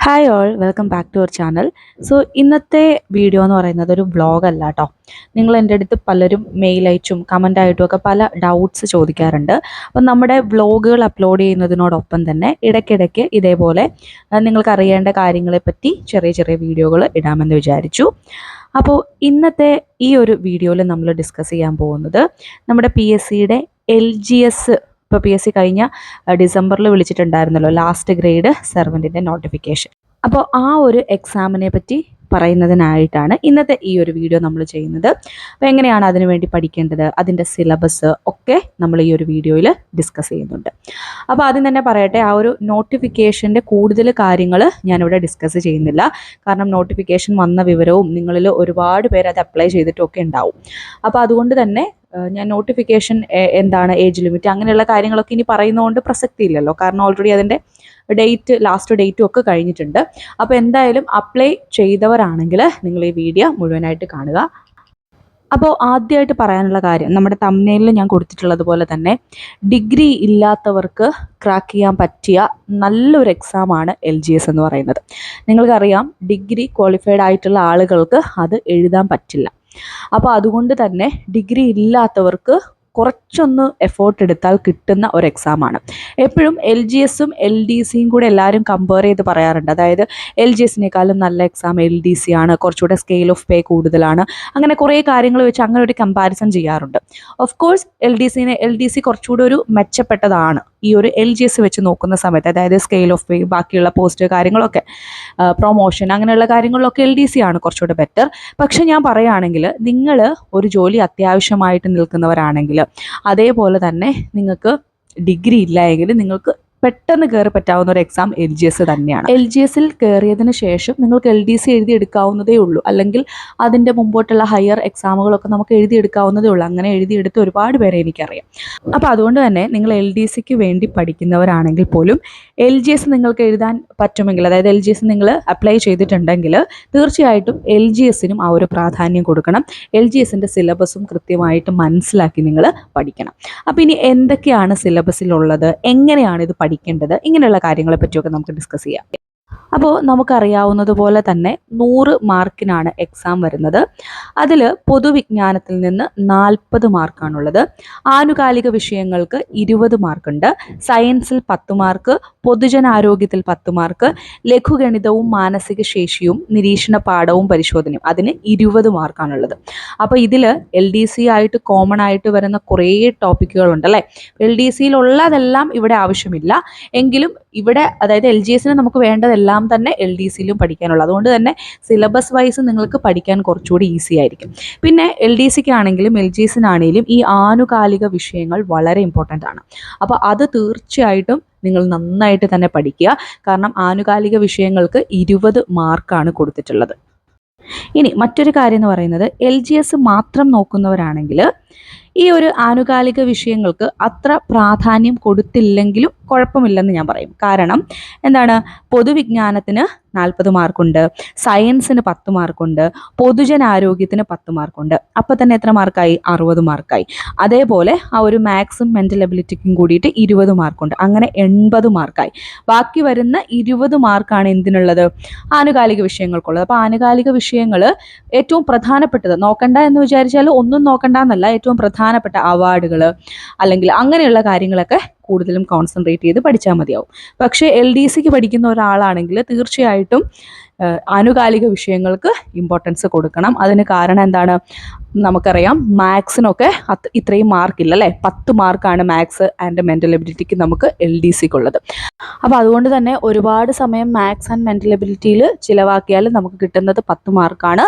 Hi all welcome back to our channel so ഇന്നത്തെ video എന്ന് പറയുന്നത് ഒരു വ്ളോഗ് അല്ല കേട്ടോ നിങ്ങൾ എന്റെ അടുത്ത് പലരും മെയിൽ അയച്ചും കമന്റ് ആയിട്ടും ഒക്കെ പല ഡൗട്ട്സ് ചോദിക്കാറുണ്ട്. അപ്പം നമ്മുടെ വ്ളോഗുകൾ അപ്ലോഡ് ചെയ്യുന്നതിനോടൊപ്പം തന്നെ ഇടയ്ക്കിടയ്ക്ക് ഇതേപോലെ നിങ്ങൾക്ക് അറിയേണ്ട കാര്യങ്ങളെപ്പറ്റി ചെറിയ ചെറിയ വീഡിയോകൾ ഇടാമെന്ന് വിചാരിച്ചു. അപ്പോൾ ഇന്നത്തെ ഈ ഒരു വീഡിയോയിൽ നമ്മൾ ഡിസ്കസ് ചെയ്യാൻ പോകുന്നത് നമ്മുടെ പി എസ് സിയുടെ എൽ ജി എസ് ഇപ്പോൾ പി എസ് സി കഴിഞ്ഞ ഡിസംബറിൽ വിളിച്ചിട്ടുണ്ടായിരുന്നല്ലോ ലാസ്റ്റ് ഗ്രേഡ് സെർവന്റിന്റെ നോട്ടിഫിക്കേഷൻ അപ്പോൾ ആ ഒരു എക്സാമിനെ പറ്റി പറയുന്നതിനായിട്ടാണ് ഇന്നത്തെ ഈ ഒരു വീഡിയോ നമ്മൾ ചെയ്യുന്നത്. അപ്പോൾ എങ്ങനെയാണ് അതിനു വേണ്ടി പഠിക്കേണ്ടത് അതിന്റെ സിലബസ് ഒക്കെ നമ്മൾ ഈ ഒരു വീഡിയോയിൽ ഡിസ്കസ് ചെയ്യുന്നുണ്ട്. അപ്പോൾ ആദ്യം തന്നെ പറയട്ടെ ആ ഒരു നോട്ടിഫിക്കേഷന്റെ കൂടുതൽ കാര്യങ്ങൾ ഞാനിവിടെ ഡിസ്കസ് ചെയ്യുന്നില്ല. കാരണം നോട്ടിഫിക്കേഷൻ വന്ന വിവരവും നിങ്ങളിൽ ഒരുപാട് പേര് അത് അപ്ലൈ ചെയ്തിട്ടൊക്കെ ഉണ്ടാവും. അപ്പോൾ അതുകൊണ്ട് തന്നെ ഞാൻ നോട്ടിഫിക്കേഷൻ എന്താണ് ഏജ് ലിമിറ്റ് അങ്ങനെയുള്ള കാര്യങ്ങളൊക്കെ ഇനി പറയുന്നതുകൊണ്ട് പ്രസക്തി ഇല്ലല്ലോ കാരണം ഓൾറെഡി അതിന്റെ ഡേറ്റ് ലാസ്റ്റ് ഡേറ്റും ഒക്കെ കഴിഞ്ഞിട്ടുണ്ട്. അപ്പോൾ എന്തായാലും അപ്ലൈ ചെയ്തവരാണെങ്കിൽ നിങ്ങൾ ഈ വീഡിയോ മുഴുവനായിട്ട് കാണുക. അപ്പോൾ ആദ്യമായിട്ട് പറയാനുള്ള കാര്യം നമ്മുടെ തമ്മനയിൽ ഞാൻ കൊടുത്തിട്ടുള്ളത് പോലെ തന്നെ ഡിഗ്രി ഇല്ലാത്തവർക്ക് ക്രാക്ക് ചെയ്യാൻ പറ്റിയ നല്ലൊരു എക്സാമാണ് എൽ ജി എസ് എന്ന് പറയുന്നത്. നിങ്ങൾക്കറിയാം ഡിഗ്രി ക്വാളിഫൈഡ് ആയിട്ടുള്ള ആളുകൾക്ക് അത് എഴുതാൻ പറ്റില്ല. അപ്പോൾ അതുകൊണ്ട് തന്നെ ഡിഗ്രി ഇല്ലാത്തവർക്ക് കുറച്ചൊന്ന് എഫേർട്ട് എടുത്താൽ കിട്ടുന്ന ഒരു എക്സാമാണ് എപ്പോഴും എൽ ജി എസും എൽ ഡി സിയും കൂടെ എല്ലാവരും കമ്പയർ ചെയ്ത് പറയാറുണ്ട്. അതായത് എൽ ജി എസിനേക്കാളും നല്ല എക്സാം എൽ ഡി സി ആണ്. കുറച്ചുകൂടെ സ്കെയിൽ ഓഫ് പേ കൂടുതലാണ്. അങ്ങനെ കുറേ കാര്യങ്ങൾ വെച്ച് അങ്ങനെ ഒരു കമ്പാരിസൺ ചെയ്യാറുണ്ട്. ഓഫ് കോഴ്സ് എൽ ഡി സിനെ എൽ ഡി സി കുറച്ചുകൂടെ ഒരു മെച്ചപ്പെട്ടതാണ്. ഈ ഒരു എൽ ജി എസ് വെച്ച് നോക്കുന്ന സമയത്ത് അതായത് സ്കെയിൽ ഓഫ് പേ ബാക്കിയുള്ള പോസ്റ്റ് കാര്യങ്ങളൊക്കെ പ്രൊമോഷൻ അങ്ങനെയുള്ള കാര്യങ്ങളിലൊക്കെ എൽ ഡി സി ആണ് കുറച്ചുകൂടെ ബെറ്റർ പക്ഷേ ഞാൻ പറയുകയാണെങ്കിൽ നിങ്ങൾ ഒരു ജോലി അത്യാവശ്യമായിട്ട് നിൽക്കുന്നവരാണെങ്കിൽ അതേപോലെ തന്നെ നിങ്ങൾക്ക് ഡിഗ്രി ഇല്ല എങ്കിൽ നിങ്ങൾക്ക് പെട്ടെന്ന് കയറി പറ്റാവുന്ന ഒരു എക്സാം എൽ ജി എസ് തന്നെയാണ്. എൽ ജി എസിൽ കയറിയതിന് ശേഷം നിങ്ങൾക്ക് എൽ ഡി സി എഴുതി എടുക്കാവുന്നതേ ഉള്ളൂ. അല്ലെങ്കിൽ അതിന്റെ മുമ്പോട്ടുള്ള ഹയർ എക്സാമുകളൊക്കെ നമുക്ക് എഴുതി എടുക്കാവുന്നതേ ഉള്ളൂ. അങ്ങനെ എഴുതിയെടുത്ത് ഒരുപാട് പേരെ എനിക്കറിയാം. അപ്പോൾ അതുകൊണ്ട് തന്നെ നിങ്ങൾ എൽ ഡി സിക്ക് വേണ്ടി പഠിക്കുന്നവരാണെങ്കിൽ പോലും എൽ ജി എസ് നിങ്ങൾക്ക് എഴുതാൻ പറ്റുമെങ്കിൽ അതായത് എൽ ജി എസ് നിങ്ങൾ അപ്ലൈ ചെയ്തിട്ടുണ്ടെങ്കിൽ തീർച്ചയായിട്ടും എൽ ജി എസിനും ആ ഒരു പ്രാധാന്യം കൊടുക്കണം. എൽ ജി എസിന്റെ സിലബസും കൃത്യമായിട്ട് മനസ്സിലാക്കി നിങ്ങൾ പഠിക്കണം. അപ്പോൾ ഇനി എന്തൊക്കെയാണ് സിലബസിലുള്ളത് എങ്ങനെയാണ് ഇത് പഠിക്കേണ്ടത്? ഇങ്ങനെയുള്ള കാര്യങ്ങളെ പറ്റിയൊക്കെ നമുക്ക് ഡിസ്കസ് ചെയ്യാം. അപ്പോൾ നമുക്കറിയാവുന്നതുപോലെ തന്നെ നൂറ് മാർക്കിനാണ് എക്സാം വരുന്നത്. അതിൽ പൊതുവിജ്ഞാനത്തിൽ നിന്ന് നാൽപ്പത് മാർക്കാണുള്ളത്. ആനുകാലിക വിഷയങ്ങൾക്ക് ഇരുപത് മാർക്കുണ്ട്. സയൻസിൽ പത്ത് മാർക്ക് പൊതുജനാരോഗ്യത്തിൽ പത്ത് മാർക്ക് ലഘുഗണിതവും മാനസിക ശേഷിയും നിരീക്ഷണ പാഠവും പരിശോധനയും അതിന് ഇരുപത് മാർക്കാണുള്ളത്. അപ്പോൾ ഇതിൽ എൽ ഡി സി ആയിട്ട് കോമൺ ആയിട്ട് വരുന്ന കുറേ ടോപ്പിക്കുകളുണ്ട് അല്ലേ? എൽ ഡി സിയിലുള്ളതെല്ലാം ഇവിടെ ആവശ്യമില്ല. എങ്കിലും ഇവിടെ അതായത് എൽ ജി എസിന് നമുക്ക് വേണ്ടതെല്ലാം തന്നെ എൽ ഡി സിയിലും പഠിക്കാനുള്ളത് അതുകൊണ്ട് തന്നെ സിലബസ് വൈസ് നിങ്ങൾക്ക് പഠിക്കാൻ കുറച്ചുകൂടി ഈസി ആയിരിക്കും. പിന്നെ എൽ ഡി സിക്കാണെങ്കിലും എൽ ജി സിനാണെങ്കിലും ഈ ആനുകാലിക വിഷയങ്ങൾ വളരെ ഇമ്പോർട്ടന്റ് ആണ്. അപ്പോൾ അത് തീർച്ചയായിട്ടും നിങ്ങൾ നന്നായിട്ട് തന്നെ പഠിക്കുക. കാരണം ആനുകാലിക വിഷയങ്ങൾക്ക് ഇരുപത് മാർക്കാണ് കൊടുത്തിട്ടുള്ളത്. ഇനി മറ്റൊരു കാര്യം എന്ന് പറയുന്നത് എൽ ജി എസ് മാത്രം നോക്കുന്നവരാണെങ്കിൽ ഈ ഒരു ആനുകാലിക വിഷയങ്ങൾക്ക് അത്ര പ്രാധാന്യം കൊടുത്തില്ലെങ്കിലും കുഴപ്പമില്ലെന്ന് ഞാൻ പറയും. കാരണം എന്താണ്? പൊതുവിജ്ഞാനത്തിന് നാൽപ്പത് മാർക്കുണ്ട് സയൻസിന് പത്ത് മാർക്കുണ്ട് പൊതുജനാരോഗ്യത്തിന് പത്ത് മാർക്കുണ്ട്. അപ്പം തന്നെ എത്ര മാർക്കായി? അറുപത് മാർക്കായി. അതേപോലെ ആ ഒരു മാത്സും മെന്റൽ എബിലിറ്റിക്കും കൂടിയിട്ട് ഇരുപത് മാർക്കുണ്ട് അങ്ങനെ എൺപത് മാർക്കായി. ബാക്കി വരുന്ന ഇരുപത് മാർക്കാണ് എന്തിനുള്ളത്? ആനുകാലിക വിഷയങ്ങൾക്കുള്ളത്. അപ്പോൾ ആനുകാലിക വിഷയങ്ങൾ ഏറ്റവും പ്രധാനപ്പെട്ടത് നോക്കണ്ട എന്ന് വിചാരിച്ചാൽ ഒന്നും നോക്കണ്ട എന്നല്ല ഏറ്റവും പ്രധാനപ്പെട്ട അവാർഡുകൾ അല്ലെങ്കിൽ അങ്ങനെയുള്ള കാര്യങ്ങളൊക്കെ കൂടുതലും കോൺസെൻട്രേറ്റ് ചെയ്ത് പഠിച്ചാൽ മതിയാവും. പക്ഷേ എൽ ഡി സിക്ക് പഠിക്കുന്ന ഒരാളാണെങ്കിൽ തീർച്ചയായിട്ടും ആനുകാലിക വിഷയങ്ങൾക്ക് ഇമ്പോർട്ടൻസ് കൊടുക്കണം. അതിന് കാരണം എന്താണ്? നമുക്കറിയാം മാത്സിനൊക്കെ അത് ഇത്രയും മാർക്കില്ല അല്ലേ? പത്ത് മാർക്കാണ് മാത്സ് ആൻഡ് മെന്റൽ എബിലിറ്റിക്ക് നമുക്ക് എൽ ഡി സിക്ക് ഉള്ളത് അപ്പോൾ അതുകൊണ്ട് തന്നെ ഒരുപാട് സമയം മാത്സ് ആൻഡ് മെന്റൽ എബിലിറ്റിയിൽ ചിലവാക്കിയാൽ നമുക്ക് കിട്ടുന്നത് പത്ത് മാർക്കാണ്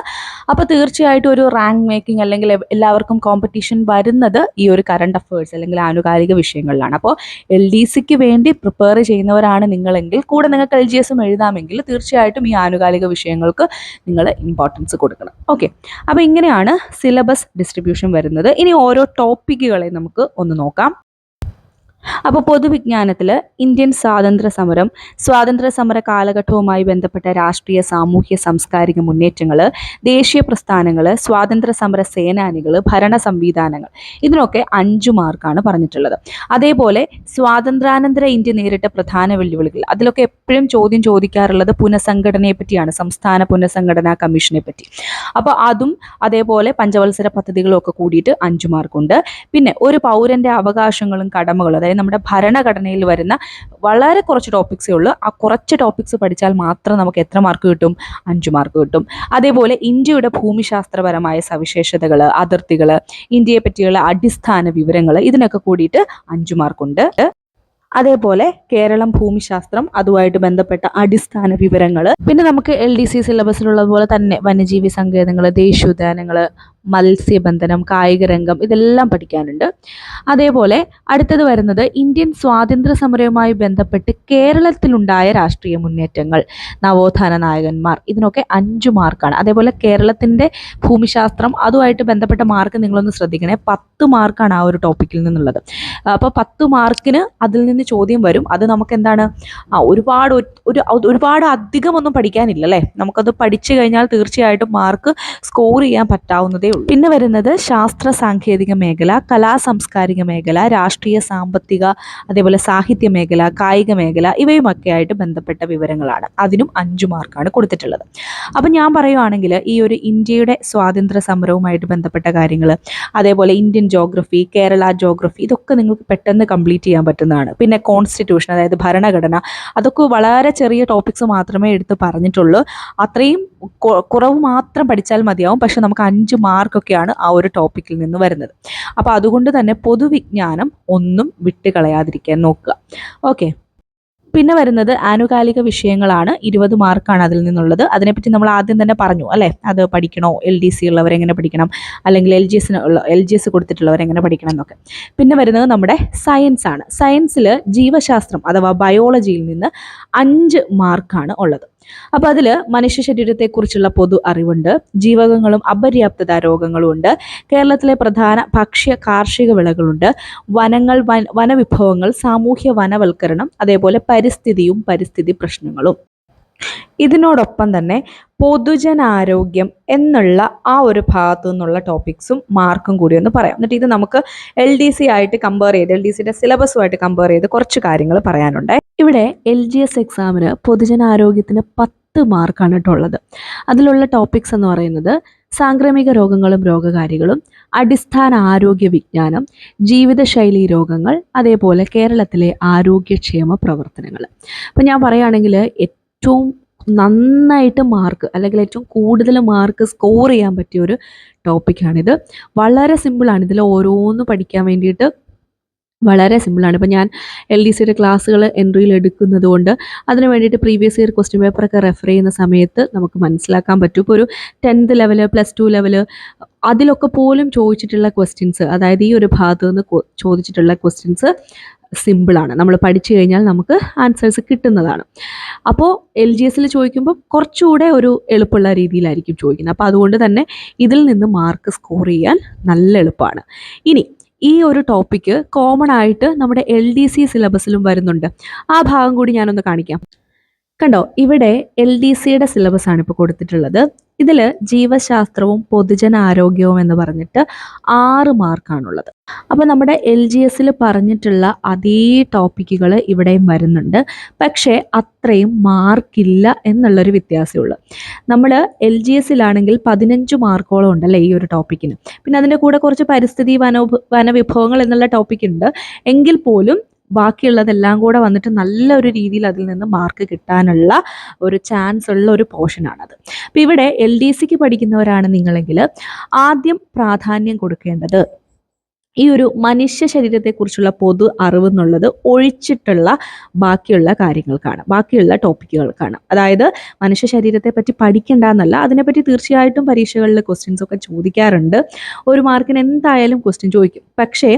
അപ്പോൾ തീർച്ചയായിട്ടും ഒരു റാങ്ക് മേക്കിംഗ് അല്ലെങ്കിൽ എല്ലാവർക്കും കോമ്പറ്റീഷൻ വരുന്നത് ഈ ഒരു കറണ്ട് അഫേഴ്സ് അല്ലെങ്കിൽ ആനുകാലിക വിഷയങ്ങളിലാണ്. അപ്പോൾ എൽ ഡി സിക്ക് വേണ്ടി പ്രിപ്പയർ ചെയ്യുന്നവരാണ് നിങ്ങളെങ്കിൽ കൂടെ നിങ്ങൾക്ക് എൽ ജി എസും എഴുതാമെങ്കിൽ തീർച്ചയായിട്ടും ഈ ആനുകാലിക വിഷയങ്ങൾക്ക് നിങ്ങൾ ഇമ്പോർട്ടൻസ് കൊടുക്കണം. ഓക്കെ അപ്പോൾ ഇങ്ങനെയാണ് സിലബസ് ഡിസ്ട്രിബ്യൂഷൻ വരുന്നത്. ഇനി ഓരോ ടോപ്പിക്കുകളെ നമുക്ക് ഒന്ന് നോക്കാം. അപ്പോൾ പൊതുവിജ്ഞാനത്തിൽ ഇന്ത്യൻ സ്വാതന്ത്ര്യ സമരം സ്വാതന്ത്ര്യ സമര കാലഘട്ടവുമായി ബന്ധപ്പെട്ട രാഷ്ട്രീയ സാമൂഹ്യ സാംസ്കാരിക മുന്നേറ്റങ്ങൾ ദേശീയ പ്രസ്ഥാനങ്ങൾ സ്വാതന്ത്ര്യ സമര സേനാനികൾ ഭരണ സംവിധാനങ്ങൾ ഇതിനൊക്കെ അഞ്ചു മാർക്കാണ് പറഞ്ഞിട്ടുള്ളത്. അതേപോലെ സ്വാതന്ത്ര്യാനന്തര ഇന്ത്യ നേരിട്ട പ്രധാന വെല്ലുവിളികൾ അതിലൊക്കെ എപ്പോഴും ചോദ്യം ചോദിക്കാറുള്ളത് പുനഃസംഘടനയെ പറ്റിയാണ് സംസ്ഥാന പുനഃസംഘടനാ കമ്മീഷനെ പറ്റി. അപ്പോൾ അതും അതേപോലെ പഞ്ചവത്സര പദ്ധതികളും ഒക്കെ കൂടിയിട്ട് അഞ്ചു മാർക്കുണ്ട്. പിന്നെ ഒരു പൗരന്റെ അവകാശങ്ങളും കടമകളും അതായത് നമ്മുടെ ഭരണഘടനയിൽ വരുന്ന വളരെ കുറച്ച് ടോപ്പിക്സേ ഉള്ളൂ. ആ കുറച്ച് ടോപ്പിക്സ് പഠിച്ചാൽ മാത്രം നമുക്ക് എത്ര മാർക്ക് കിട്ടും? അഞ്ച് മാർക്ക് കിട്ടും. അതേപോലെ ഇന്ത്യയുടെ ഭൂമിശാസ്ത്രപരമായ സവിശേഷതകൾ അതിർത്തികൾ ഇന്ത്യയെ പറ്റിയുള്ള അടിസ്ഥാന വിവരങ്ങൾ ഇതിനൊക്കെ കൂടിയിട്ട് അഞ്ച് മാർക്കുണ്ട് അതേപോലെ കേരളം ഭൂമിശാസ്ത്രം അതുമായിട്ട് ബന്ധപ്പെട്ട അടിസ്ഥാന വിവരങ്ങൾ പിന്നെ നമുക്ക് എൽ ഡി സി സിലബസിലുള്ളതുപോലെ തന്നെ വന്യജീവി സങ്കേതങ്ങൾ ദേശീയോദ്യാനങ്ങൾ മത്സ്യബന്ധനം കായിക രംഗം ഇതെല്ലാം പഠിക്കാനുണ്ട്. അതേപോലെ അടുത്തത് വരുന്നത് ഇന്ത്യൻ സ്വാതന്ത്ര്യ സമരവുമായി ബന്ധപ്പെട്ട് കേരളത്തിലുണ്ടായ രാഷ്ട്രീയ മുന്നേറ്റങ്ങൾ നവോത്ഥാന നായകന്മാർ. ഇതിനൊക്കെ അഞ്ച് മാർക്കാണ്. അതേപോലെ കേരളത്തിന്റെ ഭൂമിശാസ്ത്രം അതുമായിട്ട് ബന്ധപ്പെട്ട മാർക്ക് നിങ്ങളൊന്ന് ശ്രദ്ധിക്കണേ. പത്ത് മാർക്കാണ് ആ ഒരു ടോപ്പിക്കിൽ നിന്നുള്ളത്. അപ്പോൾ പത്ത് മാർക്കിന് അതിൽ നിന്ന് ചോദ്യം വരും. അത് നമുക്ക് എന്താണ് ഒരുപാട് ഒരു ഒരുപാട് അധികമൊന്നും പഠിക്കാനില്ല അല്ലേ നമുക്കത് പഠിച്ചു കഴിഞ്ഞാൽ തീർച്ചയായിട്ടും മാർക്ക് സ്കോർ ചെയ്യാൻ പറ്റാവുന്നതേ ഉള്ളൂ പിന്നെ വരുന്നത് ശാസ്ത്ര സാങ്കേതിക മേഖല കലാ സാംസ്കാരിക മേഖല രാഷ്ട്രീയ സാമ്പത്തിക അതേപോലെ സാഹിത്യ മേഖല കായിക മേഖല ഇവയുമൊക്കെ ആയിട്ട് ബന്ധപ്പെട്ട വിവരങ്ങളാണ്. അതിനും അഞ്ചു മാർക്കാണ് കൊടുത്തിട്ടുള്ളത്. അപ്പം ഞാൻ പറയുവാണെങ്കിൽ ഈ ഒരു ഇന്ത്യയുടെ സ്വാതന്ത്ര്യ സമരവുമായിട്ട് ബന്ധപ്പെട്ട കാര്യങ്ങൾ അതേപോലെ ഇന്ത്യൻ ജോഗ്രഫി കേരള ജോഗ്രഫി ഇതൊക്കെ നിങ്ങൾക്ക് പെട്ടെന്ന് കംപ്ലീറ്റ് ചെയ്യാൻ പറ്റുന്നതാണ്. പിന്നെ കോൺസ്റ്റിറ്റ്യൂഷൻ അതായത് ഭരണഘടന അതൊക്കെ വളരെ ചെറിയ ടോപ്പിക്സ് മാത്രമേ എടുത്ത് പറഞ്ഞിട്ടുള്ളൂ. അത്രയും കുറവ് മാത്രം പഠിച്ചാൽ മതിയാവും. പക്ഷെ നമുക്ക് അഞ്ച് മാർക്കൊക്കെയാണ് ആ ഒരു ടോപ്പിക്കിൽ നിന്ന് വരുന്നത്. അപ്പോൾ അതുകൊണ്ട് തന്നെ പൊതുവിജ്ഞാനം ഒന്നും വിട്ടുകളയാതിരിക്കാൻ നോക്കുക. ഓക്കെ. പിന്നെ വരുന്നത് ആനുകാലിക വിഷയങ്ങളാണ്. ഇരുപത് മാർക്കാണ് അതിൽ നിന്നുള്ളത്. അതിനെപ്പറ്റി നമ്മൾ ആദ്യം തന്നെ പറഞ്ഞു അല്ലേ? അത് പഠിക്കണോ? എൽ ഡി സി ഉള്ളവർ എങ്ങനെ പഠിക്കണം? അല്ലെങ്കിൽ എൽ ജി എസിന് ഉള്ള എൽ ജി എസ് കൊടുത്തിട്ടുള്ളവർ എങ്ങനെ പഠിക്കണം എന്നൊക്കെ. പിന്നെ വരുന്നത് നമ്മുടെ സയൻസ് ആണ്. സയൻസിൽ ജീവശാസ്ത്രം അഥവാ ബയോളജിയിൽ നിന്ന് അഞ്ച് മാർക്കാണ് ഉള്ളത്. അപ്പോൾ അതിൽ മനുഷ്യ ശരീരത്തെക്കുറിച്ചുള്ള പൊതു അറിവുണ്ട്. ജീവകങ്ങളും അപര്യാപ്തത രോഗങ്ങളും ഉണ്ട് കേരളത്തിലെ പ്രധാന ഭക്ഷ്യ കാർഷിക വിളകളുണ്ട്. വനങ്ങൾ വനവിഭവങ്ങൾ സാമൂഹ്യ വനവൽക്കരണം അതേപോലെ പരിസ്ഥിതിയും പരിസ്ഥിതി പ്രശ്നങ്ങളും. ഇതിനോടൊപ്പം തന്നെ പൊതുജനാരോഗ്യം എന്നുള്ള ആ ഒരു ഭാഗത്തു നിന്നുള്ള ടോപ്പിക്സും മാർക്കും കൂടി ഒന്ന് പറയാം. എന്നിട്ട് ഇത് നമുക്ക് എൽ ഡി സി ആയിട്ട് കമ്പയർ ചെയ്ത് എൽ ഡി സിയുടെ സിലബസുമായിട്ട് കമ്പയർ ചെയ്ത് കുറച്ച് കാര്യങ്ങൾ പറയാനുണ്ട്. ഇവിടെ എൽ ജി എസ് എക്സാമിന് പൊതുജനാരോഗ്യത്തിന് പത്ത് മാർക്കാണ് കേട്ടോ ഉള്ളത്. അതിലുള്ള ടോപ്പിക്സ് എന്ന് പറയുന്നത് സാംക്രമിക രോഗങ്ങളും രോഗകാരികളും അടിസ്ഥാന ആരോഗ്യ വിജ്ഞാനം ജീവിതശൈലി രോഗങ്ങൾ അതേപോലെ കേരളത്തിലെ ആരോഗ്യക്ഷേമ പ്രവർത്തനങ്ങൾ. അപ്പം ഞാൻ പറയുകയാണെങ്കിൽ ഏറ്റവും നന്നായിട്ട് മാർക്ക് അല്ലെങ്കിൽ ഏറ്റവും കൂടുതൽ മാർക്ക് സ്കോർ ചെയ്യാൻ പറ്റിയ ഒരു ടോപ്പിക്കാണിത് വളരെ സിമ്പിളാണ് ഇതിൽ ഓരോന്ന് പഠിക്കാൻ വേണ്ടിയിട്ട് വളരെ സിമ്പിളാണ് ഇപ്പം ഞാൻ എൽ ഡി സിയുടെ ക്ലാസ്സുകൾ എൻട്രിയിൽ എടുക്കുന്നത് കൊണ്ട് അതിന് വേണ്ടിയിട്ട് പ്രീവിയസ് ഇയർ ക്വസ്റ്റ്യൻ പേപ്പറൊക്കെ റെഫർ ചെയ്യുന്ന സമയത്ത് നമുക്ക് മനസ്സിലാക്കാൻ പറ്റും. ഇപ്പോൾ ഒരു tenth level plus two level അതിലൊക്കെ പോലും ചോദിച്ചിട്ടുള്ള ക്വസ്റ്റ്യൻസ് അതായത് ഈ ഒരു ഭാഗത്തു നിന്ന് ചോദിച്ചിട്ടുള്ള ക്വസ്റ്റ്യൻസ് സിമ്പിളാണ് നമ്മൾ പഠിച്ചു കഴിഞ്ഞാൽ നമുക്ക് ആൻസേഴ്സ് കിട്ടുന്നതാണ്. അപ്പോൾ എൽ ജി എസിൽ ചോദിക്കുമ്പോൾ കുറച്ചുകൂടെ ഒരു എളുപ്പമുള്ള രീതിയിലായിരിക്കും ചോദിക്കുന്നത്. അപ്പോൾ അതുകൊണ്ട് തന്നെ ഇതിൽ നിന്ന് മാർക്ക് സ്കോർ ചെയ്യാൻ നല്ല എളുപ്പമാണ്. ഇനി ഈ ഒരു ടോപ്പിക്ക് കോമൺ ആയിട്ട് നമ്മുടെ എൽ ഡി സി സിലബസിലും വരുന്നുണ്ട്. ആ ഭാഗം കൂടി ഞാനൊന്ന് കാണിക്കാം. കണ്ടോ ഇവിടെ എൽ ഡി സിയുടെ സിലബസ് ആണ് ഇപ്പോൾ കൊടുത്തിട്ടുള്ളത്. ഇതിൽ ജീവശാസ്ത്രവും പൊതുജനാരോഗ്യവും എന്ന് പറഞ്ഞിട്ട് ആറ് മാർക്കാണുള്ളത് അപ്പോൾ നമ്മുടെ എൽ ജി എസിൽ പറഞ്ഞിട്ടുള്ള അതേ ടോപ്പിക്കുകൾ ഇവിടെയും വരുന്നുണ്ട്. പക്ഷേ അത്രയും മാർക്കില്ല എന്നുള്ളൊരു വ്യത്യാസമുള്ളൂ നമ്മൾ എൽ ജി എസിലാണെങ്കിൽ പതിനഞ്ച് മാർക്കോളം ഉണ്ടല്ലേ ഈ ഒരു ടോപ്പിക്കിന് പിന്നെ അതിന്റെ കൂടെ കുറച്ച് പരിസ്ഥിതി വനോ വനവിഭവങ്ങൾ എന്നുള്ള ടോപ്പിക്കുണ്ട് എങ്കിൽ പോലും ബാക്കിയുള്ളതെല്ലാം കൂടെ വന്നിട്ട് നല്ലൊരു രീതിയിൽ അതിൽ നിന്ന് മാർക്ക് കിട്ടാനുള്ള ഒരു ചാൻസ് ഉള്ള ഒരു പോർഷനാണത് അപ്പോൾ ഇവിടെ എൽ ഡി സിക്ക് പഠിക്കുന്നവരാണ് നിങ്ങളെങ്കിൽ ആദ്യം പ്രാധാന്യം കൊടുക്കേണ്ടത് ഈ ഒരു മനുഷ്യ ശരീരത്തെക്കുറിച്ചുള്ള പൊതു അറിവ് എന്നുള്ളത് ഒഴിച്ചിട്ടുള്ള ബാക്കിയുള്ള കാര്യങ്ങൾക്കാണ് ബാക്കിയുള്ള ടോപ്പിക്കുകൾക്കാണ്. അതായത് മനുഷ്യ ശരീരത്തെ പറ്റി പഠിക്കേണ്ട എന്നല്ല അതിനെപ്പറ്റി തീർച്ചയായിട്ടും പരീക്ഷകളിൽ ക്വസ്റ്റ്യൻസ് ഒക്കെ ചോദിക്കാറുണ്ട്. ഒരു മാർക്കിന് എന്തായാലും ക്വസ്റ്റ്യൻ ചോദിക്കും. പക്ഷേ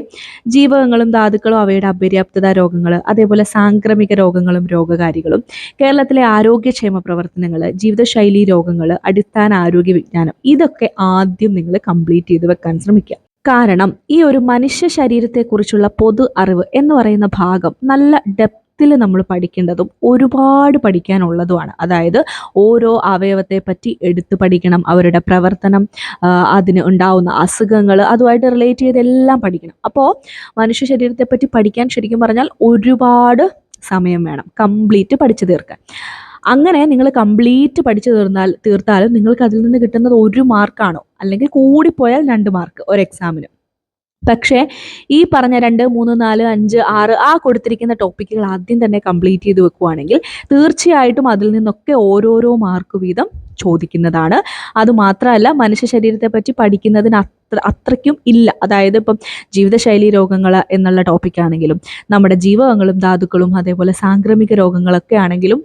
ജീവകങ്ങളും ധാതുക്കളും അവയുടെ അപര്യാപ്തത രോഗങ്ങൾ അതേപോലെ സാംക്രമിക രോഗങ്ങളും രോഗകാരികളും കേരളത്തിലെ ആരോഗ്യക്ഷേമ പ്രവർത്തനങ്ങൾ ജീവിതശൈലി രോഗങ്ങൾ അടിസ്ഥാന ആരോഗ്യ വിജ്ഞാനം ഇതൊക്കെ ആദ്യം നിങ്ങൾ കംപ്ലീറ്റ് ചെയ്ത് വെക്കാൻ ശ്രമിക്കുക. കാരണം ഈ ഒരു മനുഷ്യ ശരീരത്തെക്കുറിച്ചുള്ള പൊതു അറിവ് എന്ന് പറയുന്ന ഭാഗം നല്ല ഡെപ്തിൽ നമ്മൾ പഠിക്കേണ്ടതും ഒരുപാട് പഠിക്കാനുള്ളതുമാണ്. അതായത് ഓരോ അവയവത്തെ പറ്റി എടുത്തു പഠിക്കണം അവരുടെ പ്രവർത്തനം അതിന് ഉണ്ടാവുന്ന അസുഖങ്ങൾ അതുമായിട്ട് റിലേറ്റ് ചെയ്തെല്ലാം പഠിക്കണം. അപ്പോൾ മനുഷ്യ ശരീരത്തെ പറ്റി പഠിക്കാൻ ശരിക്കും പറഞ്ഞാൽ ഒരുപാട് സമയം വേണം കംപ്ലീറ്റ് പഠിച്ചു തീർക്കാൻ. അങ്ങനെ നിങ്ങൾ കംപ്ലീറ്റ് പഠിച്ചു തീർന്നാൽ തീർത്താലും നിങ്ങൾക്ക് അതിൽ നിന്ന് കിട്ടുന്നത് ഒരു മാർക്കാണോ അല്ലെങ്കിൽ കൂടിപ്പോയാൽ രണ്ട് മാർക്ക് ഒരു എക്സാമിന് പക്ഷേ ഈ പറഞ്ഞ രണ്ട് മൂന്ന് നാല് അഞ്ച് ആറ് ആ കൊടുത്തിരിക്കുന്ന ടോപ്പിക്കുകൾ ആദ്യം തന്നെ കംപ്ലീറ്റ് ചെയ്ത് വെക്കുവാണെങ്കിൽ തീർച്ചയായിട്ടും അതിൽ നിന്നൊക്കെ ഓരോരോ മാർക്ക് വീതം ചോദിക്കുന്നതാണ്. അതുമാത്രമല്ല മനുഷ്യ ശരീരത്തെ പറ്റി പഠിക്കുന്നതിന് അത്ര അത്രയ്ക്കും ഇല്ല. അതായത് ഇപ്പം ജീവിതശൈലി രോഗങ്ങൾ എന്നുള്ള ടോപ്പിക്കാണെങ്കിലും നമ്മുടെ ജീവകങ്ങളും ധാതുക്കളും അതേപോലെ സാംക്രമിക രോഗങ്ങളൊക്കെ ആണെങ്കിലും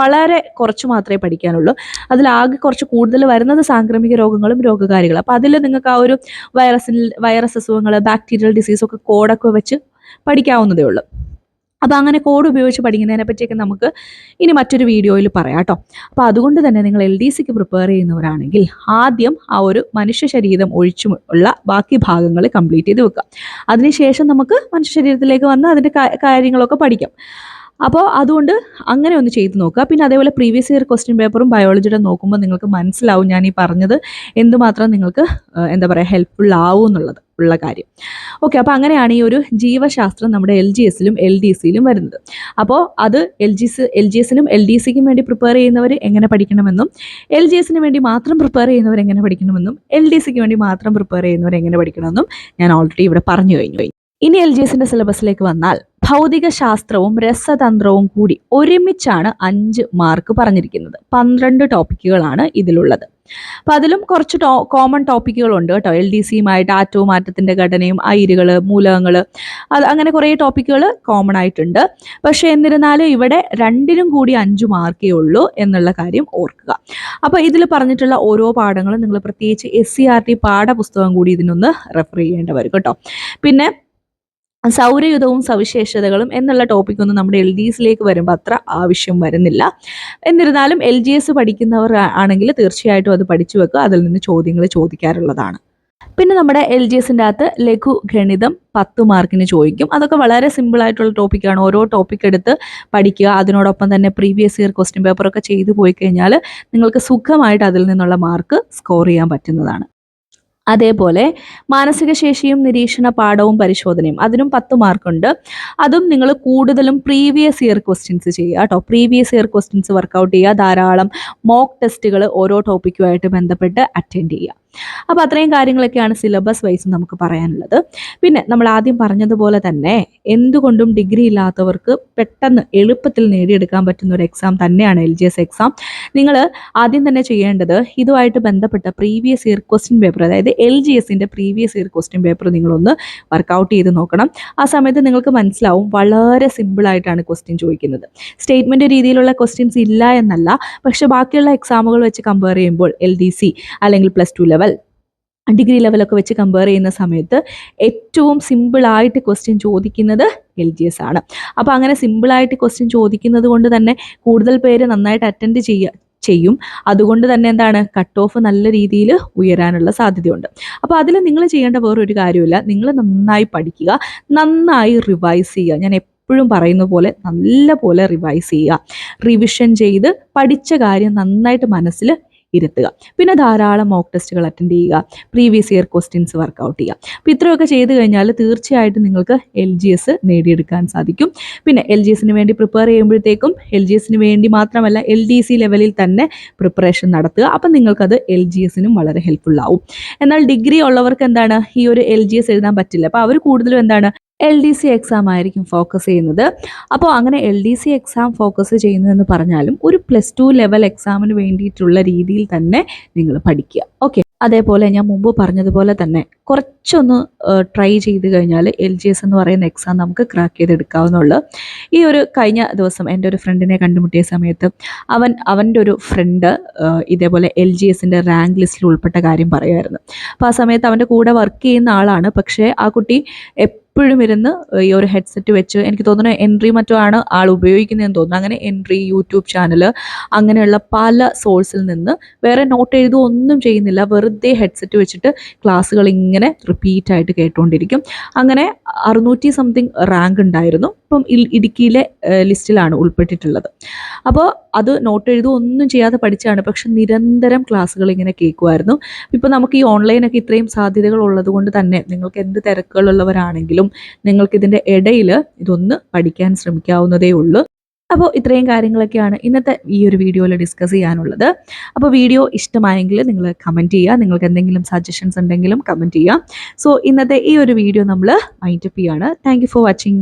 വളരെ കുറച്ച് മാത്രമേ പഠിക്കാനുള്ളൂ. അതിലാകെ കുറച്ച് കൂടുതൽ വരുന്നത് സാംക്രമിക രോഗങ്ങളും രോഗകാരികളും. അപ്പോൾ അതിൽ നിങ്ങൾക്ക് ആ ഒരു വൈറസിൽ വൈറസ് അസുഖങ്ങൾ ബാക്ടീരിയൽ ഡിസീസ് ഒക്കെ കോഡൊക്കെ വെച്ച് പഠിക്കാവുന്നതേ ഉള്ളൂ. അപ്പോൾ അങ്ങനെ കോഡ് ഉപയോഗിച്ച് പഠിക്കുന്നതിനെ പറ്റിയൊക്കെ നമുക്ക് ഇനി മറ്റൊരു വീഡിയോയിൽ പറയാം കേട്ടോ. അപ്പോൾ അതുകൊണ്ട് തന്നെ നിങ്ങൾ എൽ ഡി സിക്ക് പ്രിപ്പയർ ചെയ്യുന്നവരാണെങ്കിൽ ആദ്യം ആ ഒരു മനുഷ്യ ശരീരം ഒഴിച്ചു ഉള്ള ബാക്കി ഭാഗങ്ങൾ കംപ്ലീറ്റ് ചെയ്ത് വെക്കുക. അതിനുശേഷം നമുക്ക് മനുഷ്യ ശരീരത്തിലേക്ക് വന്ന് അതിന്റെ കാര്യങ്ങളൊക്കെ പഠിക്കാം. അപ്പോൾ അതുകൊണ്ട് അങ്ങനെ ഒന്ന് ചെയ്ത് നോക്കുക. പിന്നെ അതേപോലെ പ്രീവിയസ് ഇയർ ക്വസ്റ്റ്യൻ പേപ്പറും ബയോളജിയുടെ നോക്കുമ്പോൾ നിങ്ങൾക്ക് മനസ്സിലാവും ഞാൻ ഈ പറഞ്ഞത് എന്തുമാത്രം നിങ്ങൾക്ക് എന്താ പറയുക ഹെൽപ്ഫുൾ ആവും എന്നുള്ളത് ഉള്ള കാര്യം. ഓക്കെ അപ്പോൾ അങ്ങനെയാണ് ഈ ഒരു ജീവശാസ്ത്രം നമ്മുടെ എൽ ജി എസിലും എൽ ഡി സിയിലും വരുന്നത്. അപ്പോൾ അത് L G S L G എസിനും L D സിക്കും വേണ്ടി പ്രിപ്പയർ ചെയ്യുന്നവർ എങ്ങനെ പഠിക്കണമെന്നും എൽ ജി എസിന് വേണ്ടി മാത്രം പ്രിപ്പയർ ചെയ്യുന്നവർ എങ്ങനെ പഠിക്കണമെന്നും എൽ ഡി സിക്ക് വേണ്ടി മാത്രം പ്രിപ്പയർ ചെയ്യുന്നവർ എങ്ങനെ പഠിക്കണമെന്നും ഞാൻ ഓൾറെഡി ഇവിടെ പറഞ്ഞു കഴിഞ്ഞു. ഇനി എൽ ജി എസിന്റെ സിലബസിലേക്ക് വന്നാൽ ഭൗതിക ശാസ്ത്രവും രസതന്ത്രവും കൂടി ഒരുമിച്ചാണ് അഞ്ച് മാർക്ക് പറഞ്ഞിരിക്കുന്നത്. പന്ത്രണ്ട് ടോപ്പിക്കുകളാണ് ഇതിലുള്ളത്. അപ്പം അതിലും കുറച്ച് ടോ കോമൺ ടോപ്പിക്കുകളുണ്ട് കേട്ടോ. എൽ ഡി സിയുമായിട്ട് ആറ്റവും മാറ്റത്തിന്റെ ഘടനയും അയിരുകൾ മൂലകങ്ങൾ അത് അങ്ങനെ കുറേ ടോപ്പിക്കുകൾ കോമൺ ആയിട്ടുണ്ട്. പക്ഷേ എന്നിരുന്നാലും ഇവിടെ രണ്ടിനും കൂടി അഞ്ച് മാർക്കേ ഉള്ളൂ എന്നുള്ള കാര്യം ഓർക്കുക. അപ്പോൾ ഇതിൽ പറഞ്ഞിട്ടുള്ള ഓരോ പാഠങ്ങളും നിങ്ങൾ പ്രത്യേകിച്ച് എസ് സി ആർ ടി പാഠപുസ്തകം കൂടി ഇതിനൊന്ന് റെഫർ ചെയ്യേണ്ടി വരും കേട്ടോ. പിന്നെ സൗരയുധവും സവിശേഷതകളും എന്നുള്ള ടോപ്പിക്കൊന്നും നമ്മുടെ എൽ ഡി എസിലേക്ക് വരുമ്പോൾ അത്ര ആവശ്യം വരുന്നില്ല. എന്നിരുന്നാലും എൽ ജി എസ് പഠിക്കുന്നവർ ആണെങ്കിൽ തീർച്ചയായിട്ടും അത് പഠിച്ചു വെക്കുക. അതിൽ നിന്ന് ചോദ്യങ്ങൾ ചോദിക്കാറുള്ളതാണ്. പിന്നെ നമ്മുടെ എൽ ജി എസിന്റെ അകത്ത് ലഘു ഗണിതം പത്ത് മാർക്കിന് ചോദിക്കും. അതൊക്കെ വളരെ സിമ്പിൾ ആയിട്ടുള്ള ടോപ്പിക്കാണ് ഓരോ ടോപ്പിക് എടുത്ത് പഠിക്കുക. അതിനോടൊപ്പം തന്നെ പ്രീവിയസ് ഇയർ ക്വസ്റ്റ്യൻ പേപ്പറൊക്കെ ചെയ്തു പോയി കഴിഞ്ഞാൽ നിങ്ങൾക്ക് സുഖമായിട്ട് അതിൽ നിന്നുള്ള മാർക്ക് സ്കോർ ചെയ്യാൻ പറ്റുന്നതാണ്. അതേപോലെ മാനസിക ശേഷിയും നിരീക്ഷണ പാഠവും പരിശോധനയും. അതിനും പത്ത് മാർക്കുണ്ട്. അതും നിങ്ങൾ കൂടുതലും പ്രീവിയസ് ഇയർ ക്വസ്റ്റ്യൻസ് ചെയ്യുക കേട്ടോ. പ്രീവിയസ് ഇയർ ക്വസ്റ്റ്യൻസ് വർക്കൗട്ട് ചെയ്യുക. ധാരാളം മോക്ക് ടെസ്റ്റുകൾ ഓരോ ടോപ്പിക്കുമായിട്ട് ബന്ധപ്പെട്ട് അറ്റൻഡ് ചെയ്യുക. അപ്പോൾ അത്രയും കാര്യങ്ങളൊക്കെയാണ് സിലബസ് വൈസ് നമുക്ക് പറയാനുള്ളത്. പിന്നെ നമ്മൾ ആദ്യം പറഞ്ഞതുപോലെ തന്നെ എന്തുകൊണ്ടും ഡിഗ്രി ഇല്ലാത്തവർക്ക് പെട്ടെന്ന് എളുപ്പത്തിൽ നേടിയെടുക്കാൻ പറ്റുന്ന ഒരു എക്സാം തന്നെയാണ് എൽ ജി എസ് എക്സാം നിങ്ങൾ ആദ്യം തന്നെ ചെയ്യേണ്ടത് ഇതുമായിട്ട് ബന്ധപ്പെട്ട പ്രീവിയസ് ഇയർ ക്വസ്റ്റ്യൻ പേപ്പർ അതായത് എൽ ജി എസിന്റെ പ്രീവിയസ് ഇയർ ക്വസ്റ്റ്യൻ പേപ്പർ നിങ്ങളൊന്ന് വർക്കൗട്ട് ചെയ്ത് നോക്കണം. ആ സമയത്ത് നിങ്ങൾക്ക് മനസ്സിലാവും വളരെ സിമ്പിളായിട്ടാണ് ക്വസ്റ്റ്യൻ ചോദിക്കുന്നത്. സ്റ്റേറ്റ്മെന്റ് രീതിയിലുള്ള ക്വസ്റ്റ്യൻസ് ഇല്ല എന്നല്ല പക്ഷെ ബാക്കിയുള്ള എക്സാമുകൾ വെച്ച് കമ്പയർ ചെയ്യുമ്പോൾ എൽ ഡി സി അല്ലെങ്കിൽ പ്ലസ് ടു ലെവൽ ഡിഗ്രി ലെവലൊക്കെ വെച്ച് കമ്പയർ ചെയ്യുന്ന സമയത്ത് ഏറ്റവും സിമ്പിളായിട്ട് ക്വസ്റ്റ്യൻ ചോദിക്കുന്നത് എൽ ജി എസ് ആണ്. അപ്പോൾ അങ്ങനെ സിമ്പിളായിട്ട് ക്വസ്റ്റ്യൻ ചോദിക്കുന്നത് കൊണ്ട് തന്നെ കൂടുതൽ പേര് നന്നായിട്ട് അറ്റൻഡ് ചെയ്യുക ചെയ്യും. അതുകൊണ്ട് തന്നെ എന്താണ് കട്ട് ഓഫ് നല്ല രീതിയിൽ ഉയരാനുള്ള സാധ്യതയുണ്ട്. അപ്പോൾ അതിൽ നിങ്ങൾ ചെയ്യേണ്ട വേറൊരു കാര്യമില്ല നിങ്ങൾ നന്നായി പഠിക്കുക നന്നായി റിവൈസ് ചെയ്യുക. ഞാൻ എപ്പോഴും പറയുന്ന പോലെ നല്ല പോലെ റിവൈസ് ചെയ്യുക. റിവിഷൻ ചെയ്ത് പഠിച്ച കാര്യം നന്നായിട്ട് മനസ്സിൽ ഇരുത്തുക. പിന്നെ ധാരാളം മോക്ക് ടെസ്റ്റുകൾ അറ്റൻഡ് ചെയ്യുക. പ്രീവിയസ് ഇയർ ക്വസ്റ്റ്യൻസ് വർക്കൗട്ട് ചെയ്യുക. അപ്പോൾ ഇത്രയൊക്കെ ചെയ്ത് കഴിഞ്ഞാൽ തീർച്ചയായിട്ടും നിങ്ങൾക്ക് എൽ ജി എസ് നേടിയെടുക്കാൻ സാധിക്കും. പിന്നെ എൽ ജി എസിന് വേണ്ടി പ്രിപ്പയർ ചെയ്യുമ്പോഴത്തേക്കും എൽ ജി എസിന് വേണ്ടി മാത്രമല്ല എൽ ഡി സി ലെവലിൽ തന്നെ പ്രിപ്പറേഷൻ നടത്തുക. അപ്പം നിങ്ങൾക്കത് എൽ ജി എസിനും വളരെ ഹെൽപ്ഫുൾ ആവും. എന്നാൽ ഡിഗ്രി ഉള്ളവർക്ക് എന്താണ്? ഈ ഒരു എൽ ജി എസ് എഴുതാൻ പറ്റില്ല. അപ്പോൾ അവർ കൂടുതലും എന്താണ്? എൽ ഡി സി എക്സാം ആയിരിക്കും ഫോക്കസ് ചെയ്യുന്നത്. അപ്പോൾ അങ്ങനെ L D C exam focus ചെയ്യുന്നതെന്ന് പറഞ്ഞാലും ഒരു പ്ലസ് ടു ലെവൽ എക്സാമിന് വേണ്ടിയിട്ടുള്ള രീതിയിൽ തന്നെ നിങ്ങൾ പഠിക്കുക. ഓക്കെ അതേപോലെ ഞാൻ മുമ്പ് പറഞ്ഞതുപോലെ തന്നെ കുറച്ചൊന്ന് ട്രൈ ചെയ്ത് കഴിഞ്ഞാൽ എൽ ജി എസ് എന്ന് പറയുന്ന എക്സാം നമുക്ക് ക്രാക്ക് ചെയ്തെടുക്കാവുന്നുള്ളൂ. ഈ ഒരു കഴിഞ്ഞ ദിവസം എന്റെ ഒരു ഫ്രണ്ടിനെ കണ്ടുമുട്ടിയ സമയത്ത് അവൻ അവന്റെ ഒരു ഫ്രണ്ട് ഇതേപോലെ എൽ ജി എസിന്റെ റാങ്ക് ലിസ്റ്റിൽ ഉൾപ്പെട്ട കാര്യം പറയുമായിരുന്നു. അപ്പോൾ ആ സമയത്ത് അവന്റെ കൂടെ വർക്ക് ചെയ്യുന്ന ആളാണ്. പക്ഷേ ആ കുട്ടി എപ്പോഴും ഇരുന്ന് ഈ ഒരു ഹെഡ്സെറ്റ് വെച്ച് എനിക്ക് തോന്നുന്നു എൻട്രി മറ്റോ ആണ് ആൾ ഉപയോഗിക്കുന്നതെന്ന് തോന്നുന്നു. അങ്ങനെ എൻട്രി യൂട്യൂബ് ചാനൽ അങ്ങനെയുള്ള പല സോഴ്സിൽ നിന്ന് വേറെ നോട്ട് എഴുതുക ഒന്നും ചെയ്യുന്നില്ല. വെറുതെ ഹെഡ്സെറ്റ് വെച്ചിട്ട് ക്ലാസ്സുകൾ ഇങ്ങനെ റിപ്പീറ്റ് ആയിട്ട് കേട്ടുകൊണ്ടിരിക്കും അങ്ങനെ അറുന്നൂറ്റി സംതിങ് റാങ്ക് ഉണ്ടായിരുന്നു. ഇപ്പം ഇടുക്കിയിലെ ലിസ്റ്റിലാണ് ഉൾപ്പെട്ടിട്ടുള്ളത്. അപ്പോൾ അത് നോട്ട് എഴുതുക ഒന്നും ചെയ്യാതെ പഠിച്ചാണ് പക്ഷെ നിരന്തരം ക്ലാസ്സുകൾ ഇങ്ങനെ കേൾക്കുമായിരുന്നു. ഇപ്പോൾ നമുക്ക് ഈ ഓൺലൈനൊക്കെ ഇത്രയും സാധ്യതകൾ ഉള്ളത് കൊണ്ട് തന്നെ നിങ്ങൾക്ക് എന്ത് തിരക്കുകളുള്ളവരാണെങ്കിലും നിങ്ങൾക്ക് ഇതിന്റെ ഇടയിൽ ഇതൊന്ന് പഠിക്കാൻ ശ്രമിക്കാവുന്നതേ ഉള്ളൂ. അപ്പോൾ ഇത്രയും കാര്യങ്ങളൊക്കെയാണ് ഇന്നത്തെ ഈ ഒരു വീഡിയോയിൽ ഡിസ്കസ് ചെയ്യാനുള്ളത്. അപ്പോൾ വീഡിയോ ഇഷ്ടമായെങ്കിൽ നിങ്ങൾ കമന്റ് ചെയ്യുക. നിങ്ങൾക്ക് എന്തെങ്കിലും സജഷൻസ് ഉണ്ടെങ്കിലും കമന്റ് ചെയ്യുക. സോ ഇന്നത്തെ ഈ ഒരു വീഡിയോ നമ്മൾ മൈൻഡപ്പ് ചെയ്യാണ്. Thank for watching